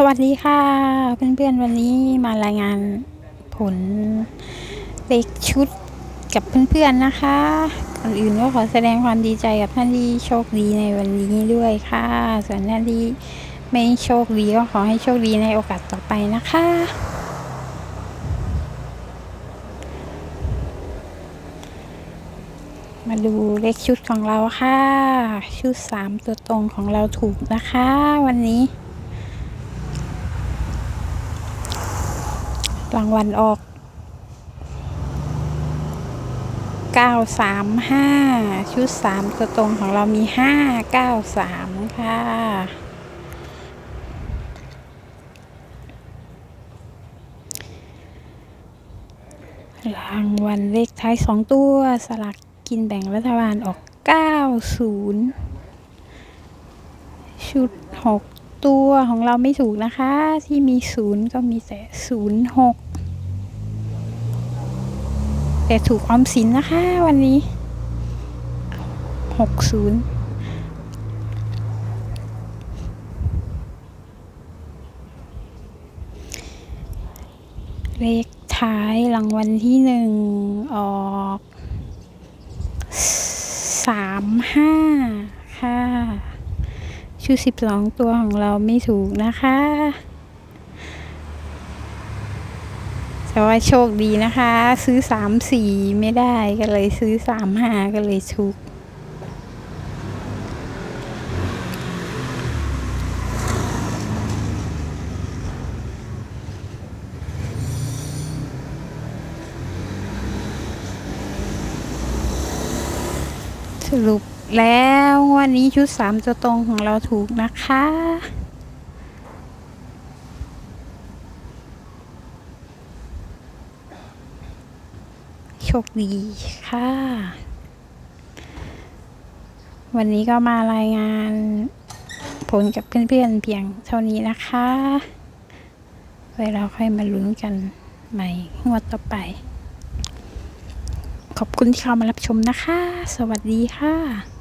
สวัสดีค่ะ เพื่อนๆวันนี้มารายงานผลเลขชุดกับเพื่อนๆนะคะก่อนอื่นก็ขอแสดงความดีใจกับท่านที่โชคดีในวันนี้ด้วยค่ะ ส่วนท่านที่ไม่โชคดีก็ขอให้โชคดีในโอกาสต่อไปนะคะ มาดูเลขชุดของเราค่ะ ชุดสามตัวตรงของเราถูกนะคะ วันนี้ รางวัลออก 935 ชุด 3 ตัวตรงของเรามี 593 ค่ะ รางวัลเลขท้าย 2 ตัว สลากกินแบ่งรัฐบาลออก 90 ชุด 6 ตัวของเราไม่ถูกนะคะ ที่มี0ก็มีแต่06แต่ถูกออมสินนะคะ วันนี้60เลขท้ายรางวัลที่หนึ่งออกสามห้า ชุดสิบสองตัวของเราไม่ถูกนะคะแต่ว่าโชคดีนะคะ ซื้อสามสี่ไม่ได้ก็เลยซื้อสามห้าก็เลยถูกสรุป แล้ววันนี้ชุดสามตัวตรงของเราถูกนะคะ โชคดีค่ะ วันนี้ก็มารายงานผลกับเพื่อนๆเพียงเท่านี้นะคะ ไว้เราค่อยมาลุ้นกันใหม่งวดต่อไป ขอบคุณที่เข้ามารับชมนะคะ สวัสดีค่ะ